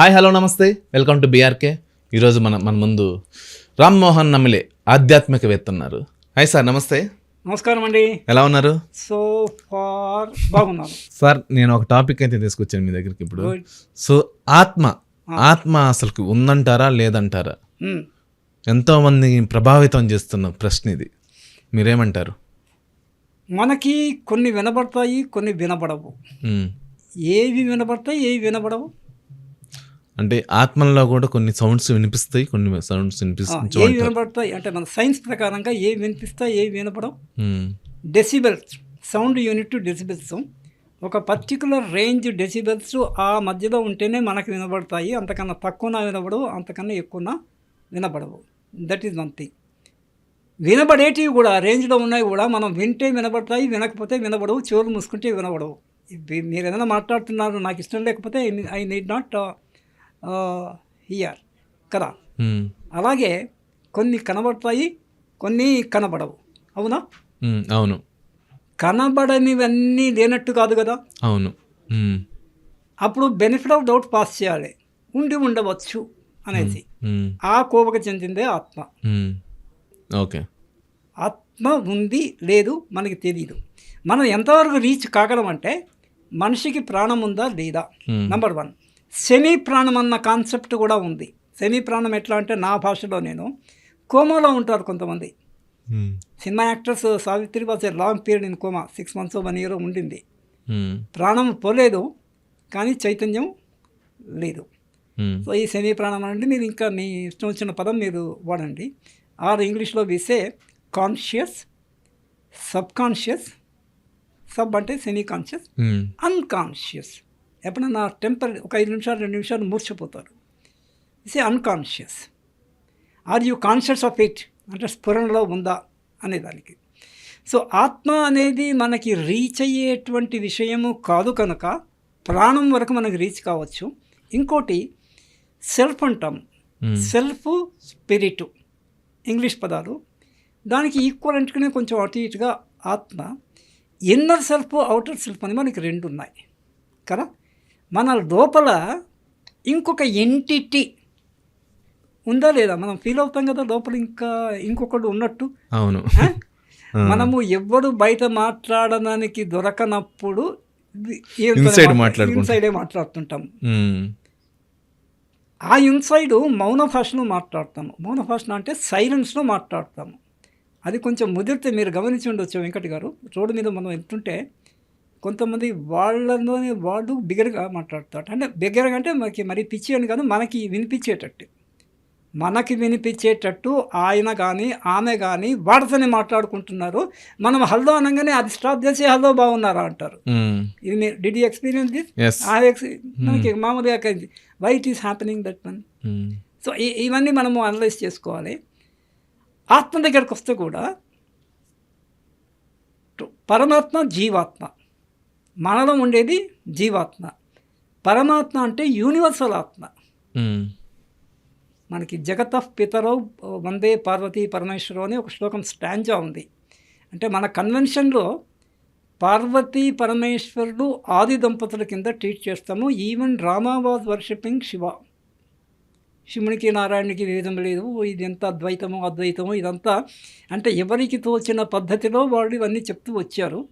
Hi hello namaste. Welcome to BRK. ఈరోజు మన మన ముందు రామ్మోహన్ నమిలే ఆధ్యాత్మికవేత్త ఉన్నారు హాయ్ సార్ నమస్తే. నమస్కారం అండి. ఎలా ఉన్నారు? సో ఫార్ బాగున్నాను సార్ నేను ఒక టాపిక్ అయితే తీసుకొచ్చాను మీ దగ్గరికి ఇప్పుడు. సో ఆత్మ ఆత్మ అసలుకి ఉందంటారా లేదంటారా? మ్మ్. ఎంతో మంది ప్రభావితం చేస్తున్న ప్రశ్న ఇది. మీరేమంటారు? మనకి కొన్ని వినబడతాయి కొన్ని వినబడవు. మ్మ్. ఏవి వినబడతాయి ఏవి వినబడవు? అంటే ఆత్మల్లో కూడా కొన్ని సౌండ్స్ వినిపిస్తాయి కొన్ని సౌండ్స్ ఏవి వినిపించమంటారు వినబడతాయి అంటే మన సైన్స్ ప్రకారంగా ఏవి వినిపిస్తాయి ఏవి వినపడవు. డెసిబెల్స్ సౌండ్ యూనిట్ డెసిబెల్స్ ఒక పర్టికులర్ రేంజ్ డెసిబెల్స్ ఆ మధ్యలో ఉంటేనే మనకు వినబడతాయి. అంతకన్నా తక్కువ వినబడవు అంతకన్నా ఎక్కువ వినబడవు. దట్ ఈజ్ వన్ థింగ్ వినబడేటివి కూడా రేంజ్లో ఉన్నాయి కూడా మనం వింటే వినబడతాయి వినకపోతే వినబడవు చెవులు మూసుకుంటే వినబడవు. మీరు ఏదైనా మాట్లాడుతున్నారు నాకు ఇష్టం లేకపోతే ఐ నీడ్ నాట్ హియర్ కదా. మ్మ్. అలాగే కొన్ని కనబడతాయి కొన్ని కనబడవు. అవునా? మ్మ్. అవును. కనబడనివన్నీ లేనట్టు కాదు కదా. అవును. మ్మ్. అప్పుడు బెనిఫిట్ ఆఫ్ డౌట్ పాస్ చేయాలి. ఉండి ఉండవచ్చు మ్మ్. ఆ కోవకు చెందిందే ఆత్మ. ఓకే ఆత్మ ఉంది లేదు మనకి తెలియదు మనం ఎంతవరకు రీచ్ కాగలం అంటే మనిషికి ప్రాణం ఉందా లేదా. నంబర్ వన్ సెమీ ప్రాణం అన్న కాన్సెప్ట్ కూడా ఉంది సెమీ ప్రాణం ఎట్లా అంటే నా భాషలో నేను కోమాలో ఉంటారు కొంతమంది. Cinema actors Savitri was a long period in coma six months one year ఉండింది. ప్రాణం పోలేదు కానీ చైతన్యం లేదు. సో ఈ సెమీ ప్రాణం అంటే మీరు ఇంకా మీ ఇష్టం వచ్చిన పదం మీరు వాడండి ఆర్ ఇంగ్లీష్లో విసే కాన్షియస్ సబ్ కాన్షియస్ సబ్ అంటే సెమీ కాన్షియస్. అన్కాన్షియస్ ఎప్పుడన్నా టెంపర్ ఒక ఐదు నిమిషాలు రెండు నిమిషాలు మూర్చిపోతారు. ఇసే unconscious are you conscious of it అంటే స్ఫురణలో ఉందా అనే దానికి సో ఆత్మ అనేది మనకి రీచ్ అయ్యేటువంటి విషయము కాదు కనుక ప్రాణం వరకు మనకి రీచ్ కావచ్చు. ఇంకోటి సెల్ఫ్ అంటాం. సెల్ఫ్ స్పిరిట్ ఇంగ్లీష్ పదాలు. దానికి ఈక్వలెంట్గానే కొంచెం అటు ఇటుగా ఆత్మ. ఇన్నర్ సెల్ఫ్ అవుటర్ సెల్ఫ్ అని మనకి రెండు ఉన్నాయి. కదా? మన లోపల ఇంకొక ఎంటిటీ ఉందా లేదా? మనం ఫీల్ అవుతాం కదా లోపల ఇంకా ఇంకొకడు ఉన్నట్టు. అవును? మనము ఎవ్వడు బయట మాట్లాడడానికి దొరకనప్పుడు. ఇన్సైడే మాట్లాడుతుంటాం. ఆ ఇన్సైడ్ మౌన భాషలో మాట్లాడతాము మౌన భాషలో అంటే సైలెన్స్లో మాట్లాడతాము అది కొంచెం ముదిరితే మీరు గమనించి ఉండొచ్చు వెంకట్ గారు. రోడ్డు మీద మనం వెళ్తుంటే కొంతమంది వాళ్ళలోనే వాళ్ళు బిగరగా మాట్లాడతారు. అంటే బిగరగా అంటే మనకి మరి పిచ్చి అని కాదు మనకి వినిపించేటట్టు. మనకి వినిపించేటట్టు ఆయన కానీ ఆమె కానీ వాడితోనే మాట్లాడుకుంటున్నారు. మనం హల్దో అనగానే అది స్టాప్ చేసి హల్దో బాగున్నారా అంటారు. ఇది మీరు డిడ్ యూ ఎక్స్పీరియన్స్ దిస్. ఆ మనకి మామూలుగా why it is happening that one hmm. So ఇవన్నీ మనము అనలైజ్ చేసుకోవాలి. ఆత్మ దగ్గరకు వస్తే కూడా పరమాత్మ జీవాత్మ. మనలో ఉండేది జీవాత్మ. పరమాత్మ అంటే యూనివర్సల్ ఆత్మ. మనకి జగత పితరౌ వందే పార్వతీ పరమేశ్వరం అని ఒక శ్లోకం స్టాంజా ఉంది. అంటే మన కన్వెన్షన్లో పార్వతీ పరమేశ్వరుడు ఆది దంపతుల కింద ట్రీట్ చేస్తాము. Even drama was worshipping Shiva. శివునికి నారాయణునికి వేదం లేదు. ఇది ఎంత అద్వైతమో అద్వైతమో ఇదంతా అంటే ఎవరికి తోచిన పద్ధతిలో వాళ్ళు ఇవన్నీ చెప్తూ వచ్చారు.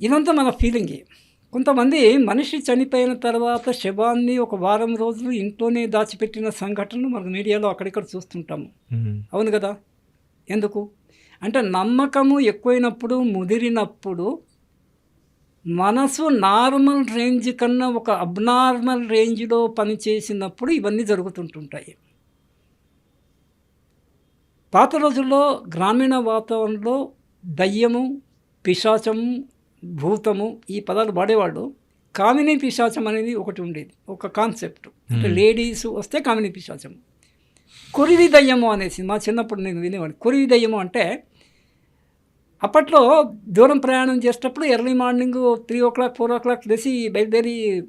ఇదంతా మన ఫీలింగే కొంతమంది మనిషి చనిపోయిన తర్వాత శవాన్ని ఒక వారం రోజులు ఇంట్లోనే దాచిపెట్టిన సంఘటనలు మనకు మీడియాలో అక్కడిక్కడ చూస్తుంటాము. అవును కదా? ఎందుకు? అంటే నమ్మకము ఎక్కువైనప్పుడు ముదిరినప్పుడు మనసు నార్మల్ రేంజ్ కన్నా ఒక అబ్నార్మల్ రేంజ్లో పనిచేసినప్పుడు ఇవన్నీ జరుగుతుంటుంటాయి. పాత రోజుల్లో గ్రామీణ వాతావరణంలో దయ్యము పిశాచము భూతము ఈ పదాలు వాడేవాళ్ళు కామిని పిశాచం అనేది ఒకటి ఉండేది ఒక కాన్సెప్ట్. అంటే లేడీస్ వస్తే కామిని పిశాచం. కొరివి దయ్యము అనేసి మా చిన్నప్పుడు నేను వినేవాడిని. కొరివి దయ్యము అంటే అప్పట్లో దూరం ప్రయాణం చేసేటప్పుడు early morning three o'clock four o'clock లేచి బయలుదేరి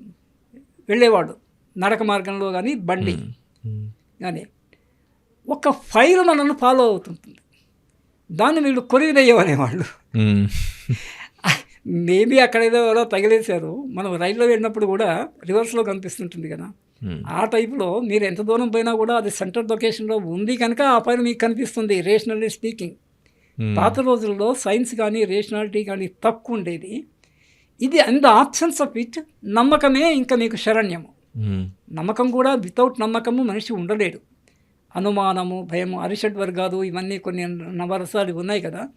వెళ్ళేవాడు. నడక మార్గంలో కానీ బండి. కానీ ఒక ఫైల్ మనల్ని ఫాలో అవుతుంటుంది. దాన్ని వీళ్ళు కొరివి దయ్యం అనేవాళ్ళు. మేబీ అక్కడ ఏదో ఎవరో తగిలేశారు. మనం రైల్లో వెళ్ళినప్పుడు కూడా రివర్స్లో కనిపిస్తుంటుంది కదా. ఆ టైప్లో మీరు ఎంత దూరం పోయినా కూడా అది సెంటర్ లొకేషన్లో ఉంది కనుక ఆ పైన మీకు కనిపిస్తుంది రేషనల్లీ స్పీకింగ్. పాత రోజుల్లో సైన్స్ కానీ రేషనాలిటీ కానీ తక్కువ ఉండేది. ఇది అండ్ ఆప్షన్స్ ఆఫ్ ఇట్ నమ్మకమే ఇంకా మీకు శరణ్యము. నమ్మకం కూడా వితౌట్ నమ్మకము మనిషి ఉండలేడు. అనుమానము భయము అరిషడ్ వర్గాలు ఇవన్నీ కొన్ని నవరసాలు ఉన్నాయి కదా.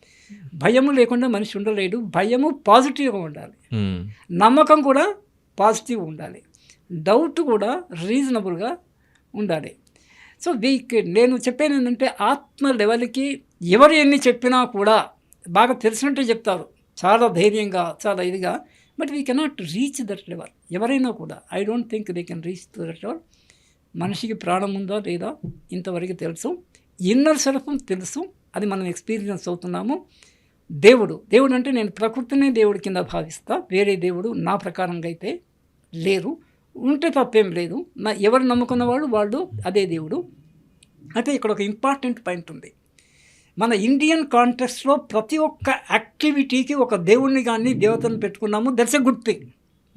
భయము లేకుండా మనిషి ఉండలేడు. భయము పాజిటివ్గా ఉండాలి. నమ్మకం కూడా పాజిటివ్ ఉండాలి. డౌట్ కూడా రీజనబుల్గా ఉండాలి. సో వీక్ నేను చెప్పేది ఏంటంటే ఆత్మ లెవెల్కి ఎవరు ఎన్ని చెప్పినా కూడా బాగా తెలిసినట్టు చెప్తారు. చాలా ధైర్యంగా చాలా ఇదిగా. But we cannot reach that level ఎవరైనా కూడా I don't think they can reach that level మనిషికి ప్రాణం ఉందా లేదా ఇంతవరకు తెలుసు. ఇన్నర్ సెల్ఫ్ తెలుసు. అది మనం ఎక్స్పీరియన్స్ అవుతున్నాము. దేవుడు దేవుడు అంటే నేను ప్రకృతినే దేవుడి కింద భావిస్తా. వేరే దేవుడు నా ప్రకారంగా అయితే లేరు. ఉంటే తప్పేం లేదు. నా ఎవరు నమ్ముకున్నవాడు వాళ్ళు అదే దేవుడు. అయితే ఇక్కడ ఒక ఇంపార్టెంట్ పాయింట్ ఉంది. మన ఇండియన్ కాంటెక్స్లో ప్రతి ఒక్క యాక్టివిటీకి ఒక దేవుడిని కానీ దేవతను పెట్టుకున్నాము. That's a good thing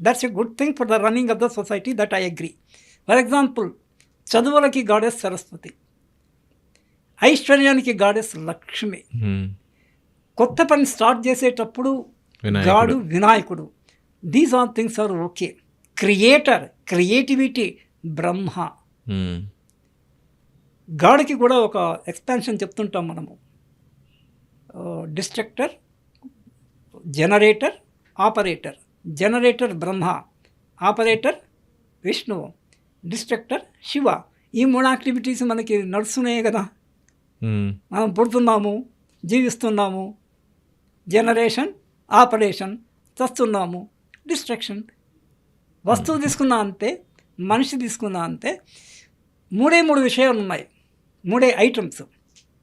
that's a good thing for the running of the society that I agree for example చదువులకి గాడెస్ సరస్వతి. ఐశ్వర్యానికి గాడెస్ లక్ష్మి. కొత్త పని స్టార్ట్ చేసేటప్పుడు. గాడు వినాయకుడు. These are things are okay creator creativity Brahma గాడికి కూడా ఒక expansion చెప్తుంటాం మనము. Destructor generator operator generator Brahma operator విష్ణువు డిస్ట్రక్టర్ శివ. ఈ మూడు యాక్టివిటీస్ మనకి నడుస్తున్నాయి కదా. మనం పుడుతున్నాము జీవిస్తున్నాము జనరేషన్ ఆపరేషన్ చస్తున్నాము డిస్ట్రక్షన్. వస్తువు తీసుకున్నా అంతే మనిషి తీసుకున్నా అంతే మూడే మూడు విషయాలు ఉన్నాయి. మూడే ఐటమ్స్.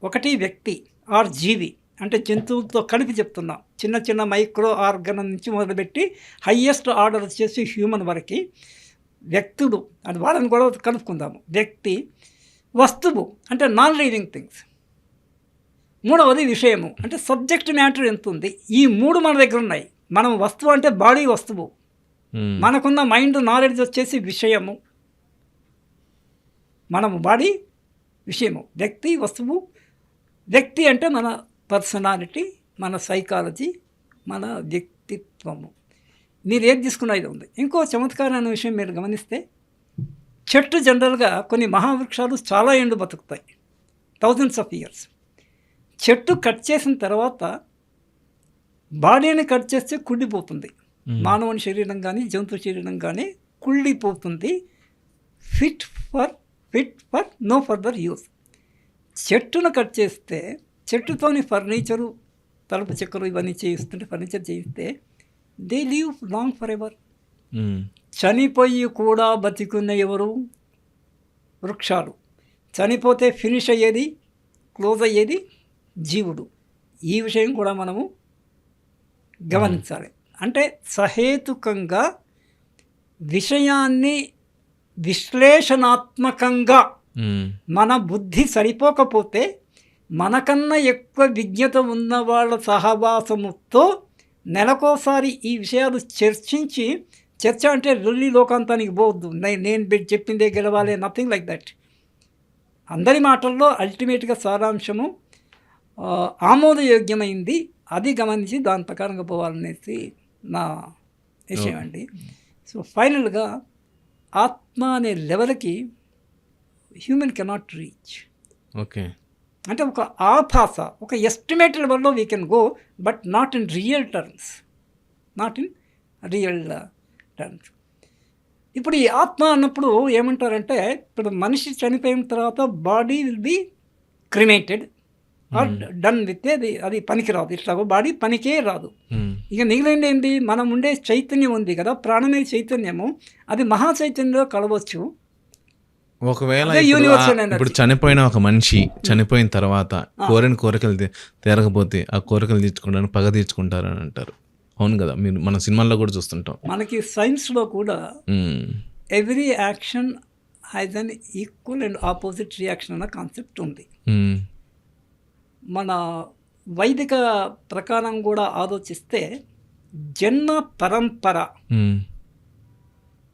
ఒకటి వ్యక్తి ఆర్ జీవి. అంటే జంతువులతో కలిపి చెప్తున్నా. చిన్న చిన్న మైక్రో ఆర్గన్ నుంచి మొదలుపెట్టి హయ్యెస్ట్ ఆర్డర్ వచ్చేసి హ్యూమన్ వరకు. వ్యక్తుడు అది వాళ్ళని కూడా కలుపుకుందాము. వ్యక్తి వస్తువు అంటే నాన్ లివింగ్ థింగ్స్ మూడవది విషయము అంటే సబ్జెక్ట్ మ్యాటర్ ఎంత ఉంది? ఈ మూడు మన దగ్గర ఉన్నాయి. మనం వస్తువు అంటే బాడీ వస్తువు. ఉమ్, మనకున్న మైండ్ నాలెడ్జ్ వచ్చేసి విషయము. మనము బాడీ విషయము. వ్యక్తి వస్తువు. వ్యక్తి అంటే మన పర్సనాలిటీ మన సైకాలజీ మన వ్యక్తిత్వము. మీరు ఏది తీసుకున్నా ఇది ఉంది. ఇంకో చమత్కారమైన విషయం మీరు గమనిస్తే చెట్టు జనరల్గా కొన్ని మహావృక్షాలు చాలా ఎండు బతుకుతాయి. థౌజండ్స్ ఆఫ్ ఇయర్స్ చెట్టు కట్ చేసిన తర్వాత బాడీని కట్ చేస్తే కుళ్ళిపోతుంది. మానవుని శరీరం కానీ జంతు శరీరం కానీ కుళ్ళిపోతుంది. Fit for fit for no further use చెట్టును కట్ చేస్తే చెట్టుతోని ఫర్నిచరు తలుపు చెక్కలు ఇవన్నీ చేయిస్తుంటే ఫర్నిచర్ చేయిస్తే they leave long for ever చనిపోయి కూడా బతికున్న ఎవరు? వృక్షాలు. చనిపోతే ఫినిష్ అయ్యేది క్లోజ్ అయ్యేది జీవుడు. ఈ విషయం కూడా మనము గమనించాలి. అంటే సహేతుకంగా విషయాన్ని విశ్లేషణాత్మకంగా ఉమ్, మన బుద్ధి సరిపోకపోతే మనకన్నా ఎక్కువ విజ్ఞత ఉన్న వాళ్ళ సహవాసముతో నెలకోసారి ఈ విషయాలు చర్చించి చర్చ అంటే రొల్లి లోకాంతానికి పోవద్దు. నేను చెప్పిందే గెలవాలి నథింగ్ లైక్ దట్ అందరి మాటల్లో అల్టిమేట్గా సారాంశము ఆమోదయోగ్యమైంది. అది గమనించి దాని ప్రకారంగా పోవాలనేసి నా విషయం అండి. సో ఫైనల్గా ఆత్మ అనే లెవెల్కి హ్యూమన్ కెనాట్ రీచ్ ఓకే. అంటే ఒక ఆభాస ఒక ఎస్టిమేట్ లెవెల్లో we can go but not in real terms not in real terms ఇప్పుడు ఈ ఆత్మ అన్నప్పుడు ఏమంటారంటే ఇప్పుడు మనిషి చనిపోయిన తర్వాత body will be cremated or done with అది అది పనికిరాదు. ఇట్లా బాడీ పనికే రాదు. ఉమ్, ఇక మిగిలింది ఏంటి మనం ఉండే చైతన్యం ఉంది కదా ప్రాణమే చైతన్యము. అది మహా చైతన్యంలో కలవచ్చు. ఒకవేళ ఇప్పుడు చనిపోయిన ఒక మనిషి చనిపోయిన తర్వాత కోరిన కోరికలు తీరకపోతే ఆ కోరికలు తీర్చుకుంటారని పగ తీర్చుకుంటారని అంటారు. అవును కదా మీరు మన సినిమాల్లో కూడా చూస్తుంటాం. మనకి సైన్స్లో కూడా every action has an equal and opposite reaction అన్న కాన్సెప్ట్ ఉంది. మన వైదిక ప్రకారం కూడా ఆలోచిస్తే జన్మ పరంపర.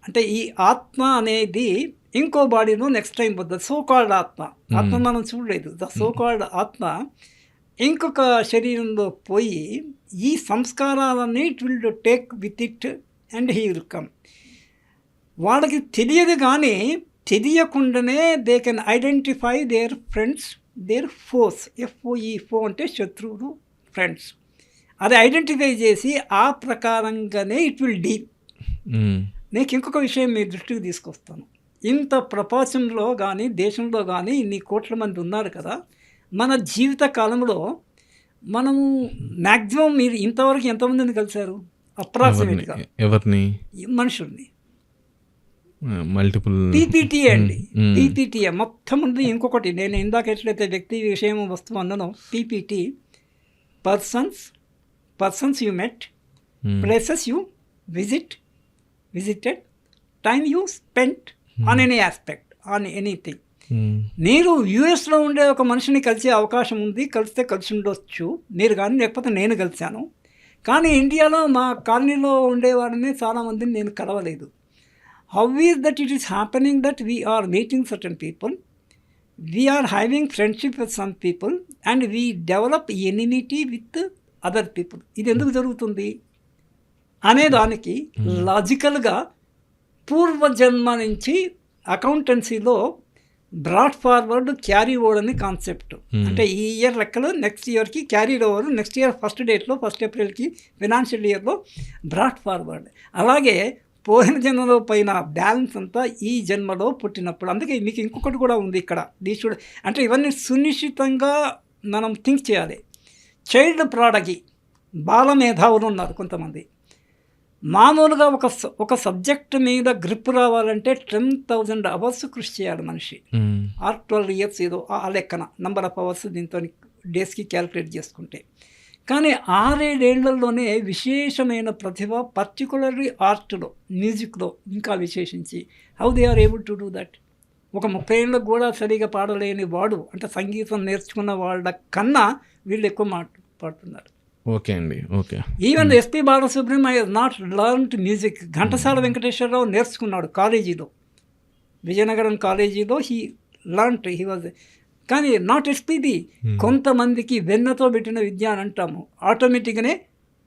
అంటే ఈ ఆత్మ అనేది ఇంకో బాడీలో నెక్స్ట్ టైం పోతుంది సో కాల్డ్ ఆత్మ ఆత్మ మనం చూడలేదు ద సో కాల్డ్ ఆత్మ ఇంకొక శరీరంలో పోయి ఈ సంస్కారాలన్నీ it will take with it and he will come వాళ్ళకి తెలియదు కానీ తెలియకుండానే they can identify their friends their force ఎఫ్ఓఈ ఫో అంటే శత్రువులు ఫ్రెండ్స్ అది ఐడెంటిఫై చేసి ఆ ప్రకారంగానే ఇట్ విల్ డీల్ మ్మ్. నీకు ఇంకొక విషయం మీ దృష్టికి తీసుకొస్తాను ఇంత ప్రపంచంలో కానీ దేశంలో కానీ ఇన్ని కోట్ల మంది ఉన్నారు కదా మన జీవిత కాలంలో మనము మ్యాక్సిమం మీరు ఇంతవరకు ఎంతమందిని కలిశారు? అప్రాక్సిమేట్గా ఎవరిని? ఎవరిని? మనుషుల్ని. మల్టిపుల్ పీపీటీ అండి. పీపీటీ మొత్తం ఉంది ఇంకొకటి. నేను ఇందాక ఎట్లయితే వ్యక్తి విషయం వస్తువు అన్నానో PPT. Persons persons you met. Places you visit visited time you spent on any aspect on anything. మీరు యూఎస్లో ఉండే ఒక మనిషిని కలిసే అవకాశం ఉంది కలిస్తే కలిసి ఉండొచ్చు. మీరు కానీ లేకపోతే నేను కలిశాను. కానీ ఇండియాలో మా కాలనీలో ఉండేవాడిని చాలామందిని నేను కలవలేదు. How is that it is happening that we are meeting certain people we are having friendship with some people and we develop enmity with other people ఇది ఎందుకు జరుగుతుంది? అనే దానికి లాజికల్గా పూర్వజన్మ నుంచి అకౌంటెన్సీలో బ్రాడ్ ఫార్వర్డ్ క్యారీ ఓవర్ అని కాన్సెప్ట్. అంటే ఈ ఇయర్ లెక్కలు నెక్స్ట్ ఇయర్కి carry over next year first డేట్లో ఫస్ట్ ఏప్రిల్కి ఫినాన్షియల్ ఇయర్లో బ్రాడ్ ఫార్వర్డ్. అలాగే పోయిన జన్మలో పైన బ్యాలెన్స్ అంతా ఈ జన్మలో పుట్టినప్పుడు. అందుకే మీకు ఇంకొకటి కూడా ఉంది ఇక్కడ. దీశుడు అంటే ఇవన్నీ సునిశ్చితంగా మనం థింక్ చేయాలి. చైల్డ్ ప్రాడగి బాల మేధావులు ఉన్నారు కొంతమంది. మామూలుగా ఒక ఒక సబ్జెక్ట్ మీద గ్రిప్ రావాలంటే టెన్ థౌజండ్ అవర్స్ కృషి చేయాలి మనిషి. ఆర్ ట్వెల్వ్ ఇయర్స్ ఏదో ఆ ఆ లెక్కన నంబర్ ఆఫ్ అవర్స్ దీంతో డేస్కి క్యాలిక్యులేట్ చేసుకుంటే. కానీ ఆరేడేళ్ళలోనే విశేషమైన ప్రతిభ పర్టికులర్లీ ఆర్ట్లో మ్యూజిక్లో ఇంకా విశేషించి how they are able to do that? ఒక ముప్పై ఏళ్ళకు కూడా సరిగా పాడలేని వాడు అంటే సంగీతం నేర్చుకున్న వాళ్ళ కన్నా వీళ్ళు ఎక్కువ మాట పాడుతున్నారు. ఓకే అండి okay. Even S P Balasubrahmanyam I not learn music Ghantasala Venkateswara Rao నేర్చుకున్నాడు కాలేజీలో. విజయనగరం కాలేజీలో హీ లర్న్ హీ వాజ్ కానీ నాట్ ఎస్పీది కొంతమందికి వెన్నతో పెట్టిన విద్య అని అంటాము. ఆటోమేటిక్గానే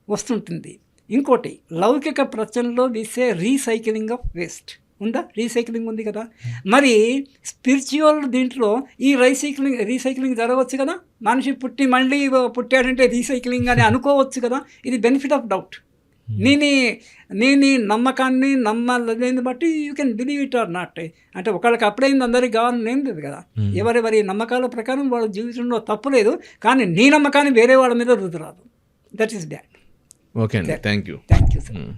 వస్తుంటుంది. ఇంకోటి లౌకిక ప్రచనలో విసే రీసైక్లింగ్ ఆఫ్ వేస్ట్ ఉందా? రీసైక్లింగ్ ఉంది కదా. మరి స్పిరిచువల్ దీంట్లో ఈ రీసైక్లింగ్ రీసైక్లింగ్ జరగవచ్చు కదా? మనిషి పుట్టి మళ్ళీ పుట్టాడంటే రీసైక్లింగ్ అని అనుకోవచ్చు కదా? ఇది బెనిఫిట్ ఆఫ్ డౌట్. నీ నీ- నీ నీ నమ్మకాన్ని నమ్మాలని బట్టి you can believe it or not అంటే ఒకళ్ళకి అప్పుడైంది అందరికి కావాలని ఏం లేదు కదా. ఎవరెవరి నమ్మకాల ప్రకారం వాళ్ళ జీవితంలో తప్పు లేదు కానీ నీ నమ్మకాన్ని వేరే వాళ్ళ మీద రుదురాదు దట్ ఈస్ బ్యాడ్ ఓకే అండి. Thank you thank you sir.